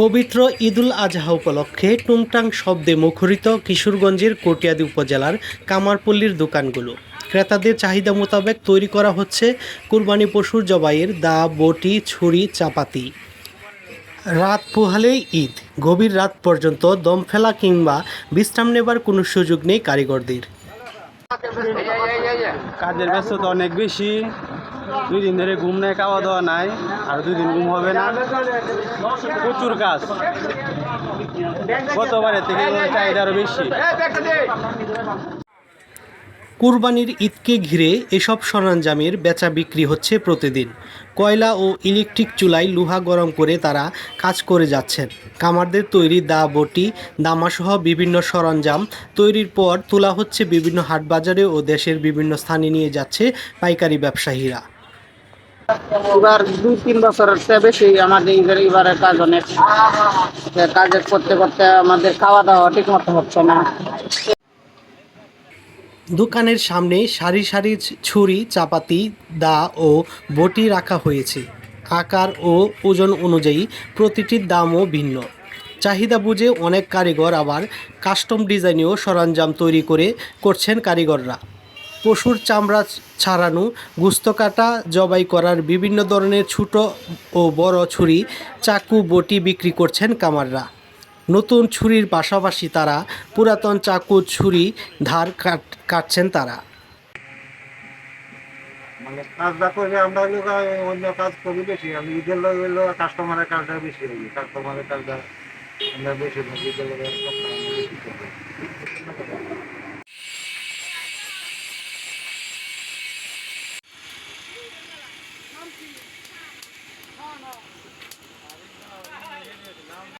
পবিত্র ঈদুল আজহা উপলক্ষে টুংটাং শব্দে মুখরিত কিশোরগঞ্জের কটিয়াদি উপজেলার কামারপল্লীর দোকানগুলো। ক্রেতাদের চাহিদা মোতাবেক তৈরি করা হচ্ছে কুরবানি পশুর জবাইয়ের দা, বটি, ছুরি, চাপাতি। রাত পোহালেই ঈদ, গভীর রাত পর্যন্ত দম ফেলা কিংবা বিশ্রাম নেবার কোনো সুযোগ নেই কারিগরদের। কাজের ব্যস্ততা অনেক বেশি। দুই দিন ধরে ঘুম নেই, খাওয়া দাওয়া নাই, আর দুই দিন ঘুম হবে না। প্রচুর কাজ। গতবারের থেকে চাহিদা আরও বেশি। কুরবানির ঈদকে ঘিরে এসব সরঞ্জামের বেচা বিক্রি হচ্ছে প্রতিদিন। কয়লা ও ইলেকট্রিক চুলায় লোহা গরম করে তারা কাজ করে যাচ্ছেন। কামারদের তৈরি দা, বটি, দামাসহ বিভিন্ন সরঞ্জাম তৈরির পর তোলা হচ্ছে বিভিন্ন হাটবাজারে ও দেশের বিভিন্ন স্থানে নিয়ে যাচ্ছে পাইকারি ব্যবসায়ীরা। এবার দুই, তিন বছরের চেয়ে বেশি আমাদের এবারের কাজ অনেক। কাজ করতে করতে আমাদের খাওয়া দাওয়া ঠিক মতো হচ্ছে না। দোকানের সামনে সারি সারি ছুরি, চাপাতি, দা ও বটি রাখা হয়েছে। আকার ও ওজন অনুযায়ী প্রতিটির দামও ভিন্ন। চাহিদা বুঝে অনেক কারিগর আবার কাস্টম ডিজাইনেও সরঞ্জাম তৈরি করে করছেন কারিগররা। পশুর চামড়া ছাড়ানো গুস্ত কাটা জবাই করার বিভিন্ন ধরনের ছোট ও বড় ছুরি, চাকু, বটি বিক্রি করছেন কামাররা। নতুন ছুরির পাশাপাশি তারা পুরাতন চাকু ছুরি ধার কাট, কাটছেন তারা। মানে কাজটা অন্য কাজ করি বেশি, আমি কাস্টমারের কাজটা বেশি হই কাস্টমারের কাজটা বেশি ঈদের ആണോ